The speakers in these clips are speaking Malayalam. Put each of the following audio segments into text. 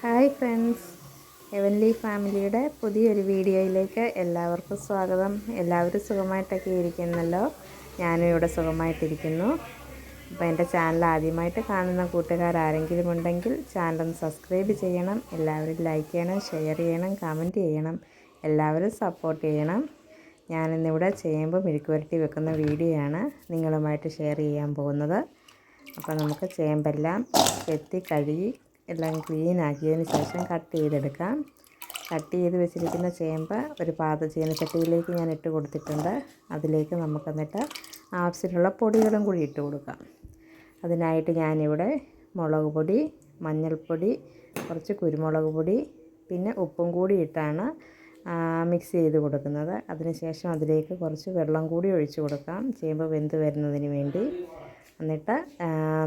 Hi friends. എവൻലി ഫാമിലിയുടെ പുതിയൊരു വീഡിയോയിലേക്ക് എല്ലാവർക്കും സ്വാഗതം. എല്ലാവരും സുഖമായിട്ടൊക്കെ ഇരിക്കുന്നല്ലോ? ഞാനും ഇവിടെ സുഖമായിട്ടിരിക്കുന്നു. അപ്പോൾ എന്റെ ചാനൽ ആദ്യമായിട്ട് കാണുന്ന കൂട്ടുകാർ ആരെങ്കിലും ഉണ്ടെങ്കിൽ ചാനൽ സബ്സ്ക്രൈബ് ചെയ്യണം. എല്ലാവരും ലൈക്ക് ചെയ്യണം ഷെയർ ചെയ്യണം കമന്റ് ചെയ്യണം. എല്ലാവരും സപ്പോർട്ട് ചെയ്യണം. ഞാനിന്നിവിടെ ചേമ്പ് മെഴുക്ക് പുരട്ടി വെക്കുന്ന വീഡിയോയാണ് നിങ്ങളുമായിട്ട് ഷെയർ ചെയ്യാൻ പോകുന്നത്. അപ്പോൾ നമുക്ക് ചേമ്പെല്ലാം ചെത്തി കഴുകി എല്ലാം ക്ലീൻ ആക്കിയതിന് ശേഷം കട്ട് ചെയ്തെടുക്കാം. കട്ട് ചെയ്ത് വെച്ചിരിക്കുന്ന ചേമ്പ് ഒരു പാത ചീനച്ചട്ടിയിലേക്ക് ഞാൻ ഇട്ട് കൊടുത്തിട്ടുണ്ട്. അതിലേക്ക് നമുക്ക് എന്നിട്ട് ആവശ്യത്തിനുള്ള പൊടികളും കൂടി ഇട്ട് കൊടുക്കാം. അതിനായിട്ട് ഞാനിവിടെ മുളക് പൊടി മഞ്ഞൾപ്പൊടി കുറച്ച് കുരുമുളക് പൊടി പിന്നെ ഉപ്പും കൂടി ഇട്ടാണ് മിക്സ് ചെയ്ത് കൊടുക്കുന്നത്. അതിനുശേഷം അതിലേക്ക് കുറച്ച് വെള്ളം കൂടി ഒഴിച്ച് കൊടുക്കാം. ചേമ്പ് വെന്ത് വരുന്നതിന് വേണ്ടി. എന്നിട്ട്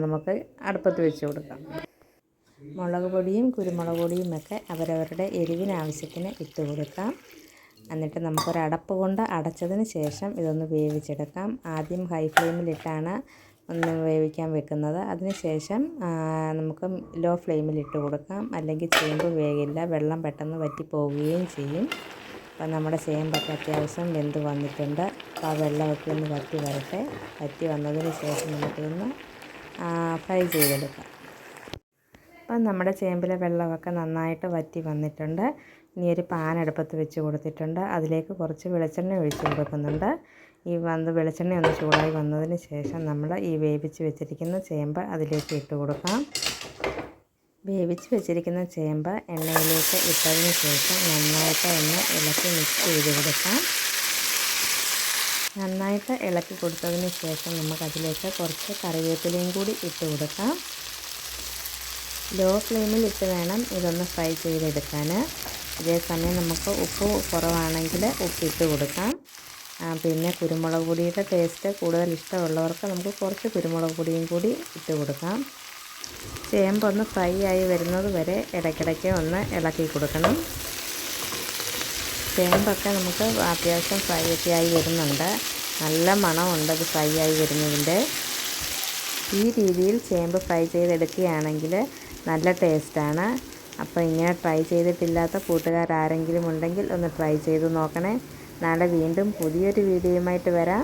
നമുക്ക് അടുപ്പത്ത് വെച്ച് കൊടുക്കാം. മുളക് പൊടിയും കുരുമുളക് പൊടിയും ഒക്കെ അവരവരുടെ എരിവിനാവശ്യത്തിന് ഇട്ട് കൊടുക്കാം. എന്നിട്ട് നമുക്കൊരു അടപ്പ് കൊണ്ട് അടച്ചതിന് ശേഷം ഇതൊന്ന് വേവിച്ചെടുക്കാം. ആദ്യം ഹൈ ഫ്ലെയിമിലിട്ടാണ് ഒന്ന് വേവിക്കാൻ വെക്കുന്നത്. അതിനുശേഷം നമുക്ക് ലോ ഫ്ലെയിമിൽ ഇട്ട് കൊടുക്കാം. അല്ലെങ്കിൽ ചേമ്പ് വേകില്ല വെള്ളം പെട്ടെന്ന് വറ്റിപ്പോവുകയും ചെയ്യും. അപ്പോൾ നമ്മുടെ ചേമ്പൊക്കെ അത്യാവശ്യം വെന്ത് വന്നിട്ടുണ്ട്. അപ്പോൾ ആ വെള്ളമൊക്കെ ഒന്ന് വറ്റി വരട്ടെ. വറ്റി വന്നതിന് ശേഷം നമുക്കിതൊന്ന് ഫ്രൈ ചെയ്തെടുക്കാം. അപ്പം നമ്മുടെ ചേമ്പിലെ വെള്ളമൊക്കെ നന്നായിട്ട് വറ്റി വന്നിട്ടുണ്ട്. ഇനി ഒരു പാൻ അടുപ്പത്ത് വെച്ച് കൊടുത്തിട്ടുണ്ട്. അതിലേക്ക് കുറച്ച് വെളിച്ചെണ്ണ ഒഴിച്ച് കൊടുക്കുന്നുണ്ട്. ഈ വന്ന് വെളിച്ചെണ്ണ ഒന്ന് ചൂടായി വന്നതിന് ശേഷം നമ്മൾ ഈ വേവിച്ച് വെച്ചിരിക്കുന്ന ചേമ്പ് അതിലേക്ക് ഇട്ട് കൊടുക്കാം. വേവിച്ച് വെച്ചിരിക്കുന്ന ചേമ്പ് എണ്ണയിലേക്ക് ഇട്ടതിന് ശേഷം നന്നായിട്ട് ഒന്ന് ഇളക്കി മിക്സ് ചെയ്ത് കൊടുക്കാം. നന്നായിട്ട് ഇളക്കി കൊടുത്തതിന് ശേഷം നമുക്കതിലേക്ക് കുറച്ച് കറിവേപ്പിലയും കൂടി ഇട്ട് കൊടുക്കാം. ലോ ഫ്ലെയിമിൽ ഇട്ട് വേണം ഇതൊന്ന് ഫ്രൈ ചെയ്തെടുക്കാൻ. അതേസമയം നമുക്ക് ഉപ്പ് കുറവാണെങ്കിൽ ഉപ്പിട്ട് കൊടുക്കാം. പിന്നെ കുരുമുളക് പൊടിയുടെ ടേസ്റ്റ് കൂടുതൽ ഇഷ്ടമുള്ളവർക്ക് നമുക്ക് കുറച്ച് കുരുമുളക് പൊടിയും കൂടി ഇട്ട് കൊടുക്കാം. ചേമ്പൊന്ന് ഫ്രൈ ആയി വരുന്നത് വരെ ഇടയ്ക്കിടയ്ക്ക് ഒന്ന് ഇളക്കി കൊടുക്കണം. ചേമ്പൊക്കെ നമുക്ക് അത്യാവശ്യം ഫ്രൈ ഒക്കെ ആയി വരുന്നുണ്ട്. നല്ല മണമുണ്ട് അത് ഫ്രൈ ആയി വരുന്നതിന്റെ. ഈ രീതിയിൽ ചേമ്പ് ഫ്രൈ ചെയ്തെടുക്കുകയാണെങ്കിൽ നല്ല ടേസ്റ്റാണ്. അപ്പോൾ ഇങ്ങനെ ട്രൈ ചെയ്തിട്ടില്ലാത്ത കൂട്ടുകാർ ആരെങ്കിലും ഉണ്ടെങ്കിൽ ഒന്ന് ട്രൈ ചെയ്ത് നോക്കണേ. നാളെ വീണ്ടും പുതിയൊരു വീഡിയോയുമായിട്ട് വരാം.